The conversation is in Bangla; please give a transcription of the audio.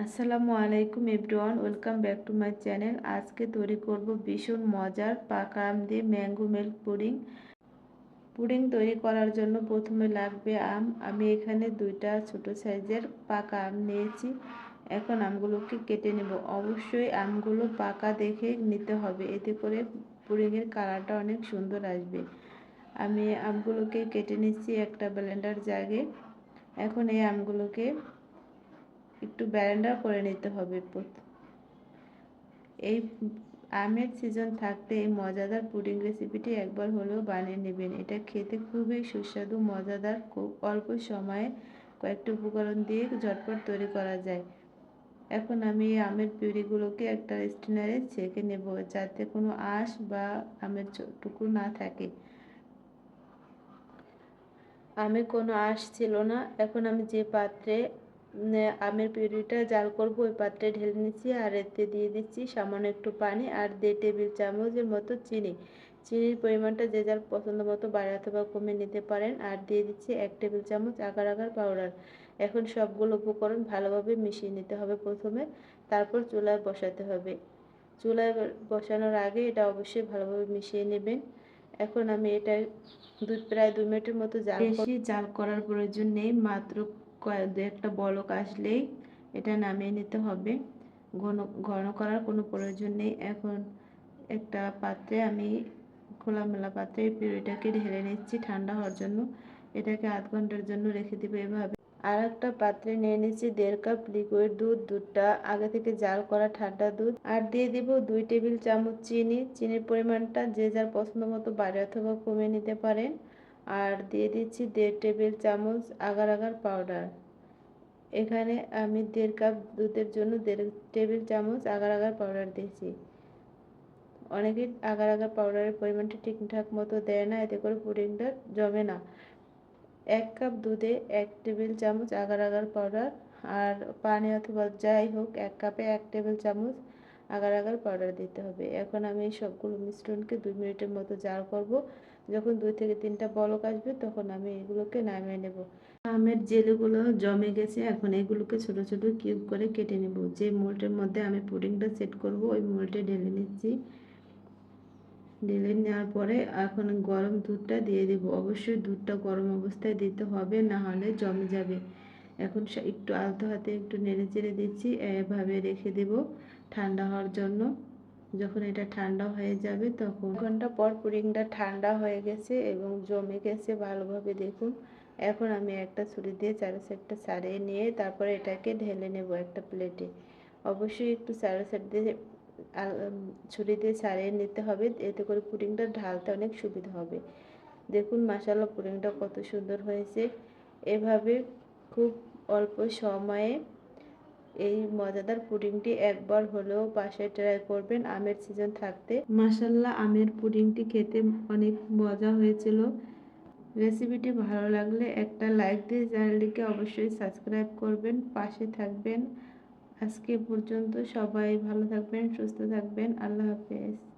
আসসালামু আলাইকুম everyone, welcome back to my channel. আজকে তৈরি করব ভীষণ মজার পাকা আম দিয়ে ম্যাঙ্গো মিল্ক পুডিং। পুডিং তৈরি করার জন্য প্রথমে লাগবে আম। আমি এখানে দুইটা ছোট সাইজের পাকা আম নিয়েছি। এখন আমগুলোকে কেটে নেব। অবশ্যই আমগুলো পাকা দেখে নিতে হবে। এতে করে পুডিংয়ের কালারটা অনেক সুন্দর আসবে। আমি আমগুলোকে কেটে নিচ্ছি একটা ব্লেন্ডার জাগে। এখন এই আমগুলোকে একটু ব্যারেন্ডার করে নিতে হবে এই আমের সিজন থাকতে এই মজাদার পুডিং রেসিপিটি একবার হলেও বানিয়ে নেবেন। এটা খেতে খুবই সুস্বাদু, মজাদার, খুব অল্প সময়ে কয়েকটি উপকরণ দিয়ে ঝটপট তৈরি করা যায়। এখন আমি এই আমের পিউরিগুলোকে একটা স্টিনারে ছেঁকে নেব যাতে কোনো আঁশ বা আমের টুকরো না থাকে। আমে কোনো আঁশ ছিল না। এখন আমি যে পাত্রে আমের পিউরিটা জাল করব, ওই পাত্রে ঢেলে নিচ্ছি, আর এতে দিয়ে দিচ্ছি সামান্য একটু পানি আর দেড় টেবিল চামচের মতো চিনি। চিনির পরিমাণটা যে যার পছন্দ মতো বাড়াতে বা কমে নিতে পারেন, আর দিয়ে দিচ্ছি এক টেবিল চামচ আগার আগার পাউডার। এখন সবগুলো উপকরণ ভালোভাবে মিশিয়ে নিতে হবে প্রথমে, তারপর চুলায় বসাতে হবে। চুলায় বসানোর আগে এটা অবশ্যই ভালোভাবে মিশিয়ে নেবেন। এখন আমি এটা দুই, প্রায় দুই মিনিটের মতো জাল বেশি জাল করার প্রয়োজন নেই, মাত্র দু একটা বলক আসলেই এটা নামিয়ে নিতে হবে। ঘন ঘন করার কোনো প্রয়োজন নেই। এখন একটা পাত্রে আমি খোলামেলা পাত্রে পিউরিটাকে ঢেলে নিচ্ছি ঠান্ডা হওয়ার জন্য। এটাকে আধ ঘণ্টার জন্য রেখে দেবো এভাবে। আর একটা পাত্রে নিয়ে নিচ্ছি দেড় কাপ লিকুইড দুধ। দুধটা আগে থেকে জাল করা ঠান্ডা দুধ। আর দিয়ে দিব দুই টেবিল চামচ চিনি। চিনির পরিমাণটা যে যার পছন্দ মতো বাড়ি অথবা কমিয়ে নিতে পারেন। আর দিয়ে দিচ্ছি দেড় টেবিল চামচ আগার আগার পাউডার। এখানে আমি দেড় কাপ দুধের জন্য দেড় টেবিল চামচ আগার আগার পাউডার দিয়েছি। অনেকে আগার আগার পাউডারের পরিমাণটা ঠিকঠাক মতো দেয় না, এতে করে পুডিংটা জমে না। এক কাপ দুধে এক টেবিল চামচ আগার আগার পাউডার আর পানি অথবা যাই হোক, এক কাপে এক টেবিল চামচ আগার আগার পাউডার দিতে হবে। এখন আমি এই সবগুলো মিশ্রণকে দুই মিনিটের মতো জাল করব। যখন দুই থেকে তিনটা বলক আসবে, তখন আমি এগুলোকে নামিয়ে নেব। আমের জেলিগুলো জমে গেছে, এখন এগুলোকে ছোট ছোট কিউব করে কেটে নেব। যে মোল্টের মধ্যে আমি পুডিংটা সেট করব, ওই মোল্টে ঢেলে নিচ্ছি। ঢেলে নেওয়ার পরে এখন গরম দুধটা দিয়ে দেব। অবশ্যই দুধটা গরম অবস্থায় দিতে হবে, না হলে জমে যাবে। এখন একটু আলতো হাতে একটু নেড়ে চেড়ে দিচ্ছি, এভাবে রেখে দেব ঠান্ডা হওয়ার জন্য। যখন এটা ঠান্ডা হয়ে যাবে তখন ঘণ্টা পর পুডিংটা ঠান্ডা হয়ে গেছে এবং জমে গেছে ভালোভাবে দেখুন। এখন আমি একটা ছুরি দিয়ে চারো সাইডটা ছাড়িয়ে নিয়ে তারপরে এটাকে ঢেলে নেব একটা প্লেটে। অবশ্যই একটু চারো সাইড দিয়ে ছুরি দিয়ে ছাড়িয়ে নিতে হবে, এতে করে পুডিংটা ঢালতে অনেক সুবিধা হবে। দেখুন মাসাল্লা পুডিংটা কত সুন্দর হয়েছে। এভাবে খুব অল্প সময়ে এই মজাদার পুডিংটি একবার হলেও বাসায় ট্রাই করবেন, আমের সিজন থাকতে। মাসাল্লাহ আমের পুডিংটি খেতে অনেক মজা হয়েছিল। রেসিপিটি ভালো লাগলে একটা লাইক দিয়ে চ্যানেলটিকে অবশ্যই সাবস্ক্রাইব করবেন, পাশে থাকবেন। আজকে পর্যন্ত সবাই ভালো থাকবেন, সুস্থ থাকবেন। আল্লাহ হাফেজ।